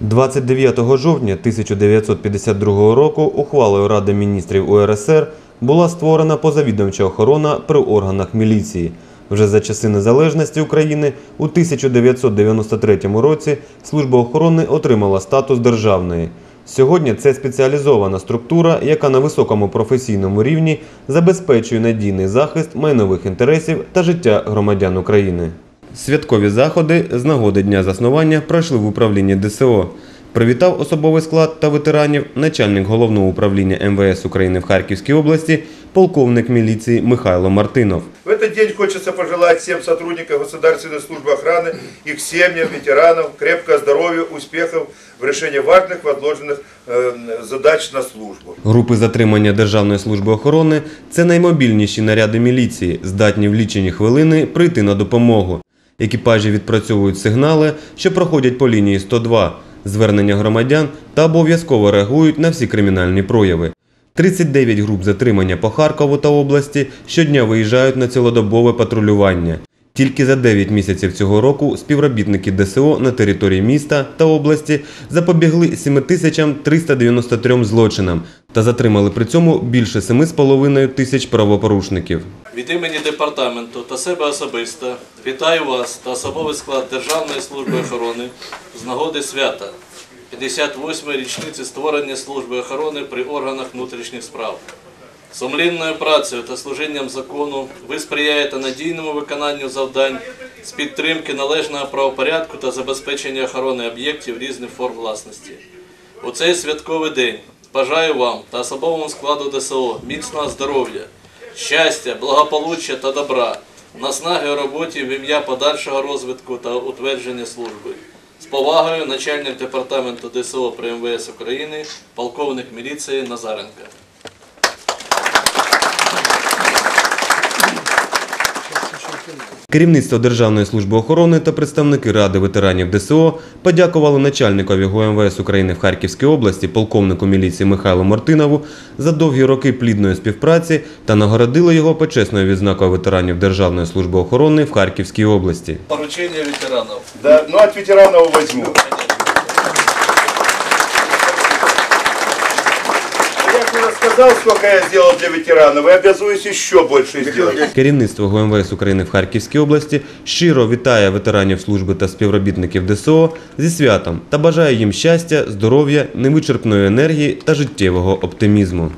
29 жовтня 1952 року ухвалою Ради міністрів УРСР була створена позавідомча охорона при органах міліції. Вже за часи незалежності України у 1993 році служба охорони отримала статус державної. Сьогодні це спеціалізована структура, яка на високому професійному рівні забезпечує надійний захист майнових інтересів та життя громадян України. Святкові заходи з нагоди дня заснування пройшли в управлінні ДСО. Привітав особовий склад та ветеранів начальник головного управління МВС України в Харківській області, полковник міліції Михайло Мартинов. В этот день хочется пожелать всем сотрудникам Государственной службы охраны, их семьям, ветеранам крепкого здоровья, успехов в решении важных возложенных э, задач на службу. Групи затримання Державної служби охорони це наймобільніші наряди міліції, здатні в лічені хвилини прийти на допомогу. Екіпажі відпрацьовують сигнали, що проходять по лінії 102, звернення громадян та обов'язково реагують на всі кримінальні прояви. 39 груп затримання по Харкову та області щодня виїжджають на цілодобове патрулювання. Тільки за 9 місяців цього року співробітники ДСО на території міста та області запобігли 7393 злочинам та затримали при цьому більше 7,5 тисяч правопорушників. Від імені департаменту та себе особисто вітаю вас та особовий склад Державної служби охорони з нагоди свята 58-ї річниці створення служби охорони при органах внутрішніх справ. Сумлінною працею та служінням закону ви сприяєте надійному виконанню завдань з підтримки належного правопорядку та забезпечення охорони об'єктів різних форм власності. У цей святковий день бажаю вам та особовому складу ДСО міцного здоров'я, щастя, благополуччя та добра, наснаги у роботі в ім'я подальшого розвитку та утвердження служби. З повагою начальник департаменту ДСО при МВС України, полковник міліції Назаренко. Керівництво Державної служби охорони та представники Ради ветеранів ДСО подякували начальникові ГУМВС України в Харківській області, полковнику міліції Михайлу Мартинову за довгі роки плідної співпраці та нагородили його почесною відзнакою ветеранів Державної служби охорони в Харківській області. Поручення ветеранів. Да, ну від ветеранів возьму. Рассказал, сколько я сделал для ветеранов, и обязуюсь еще больше сделать. Керівництво ГМВС України в Харківській області щиро вітає ветеранів служби та співробітників ДСО зі святом та бажає їм щастя, здоров'я, невичерпної енергії та життєвого оптимізму.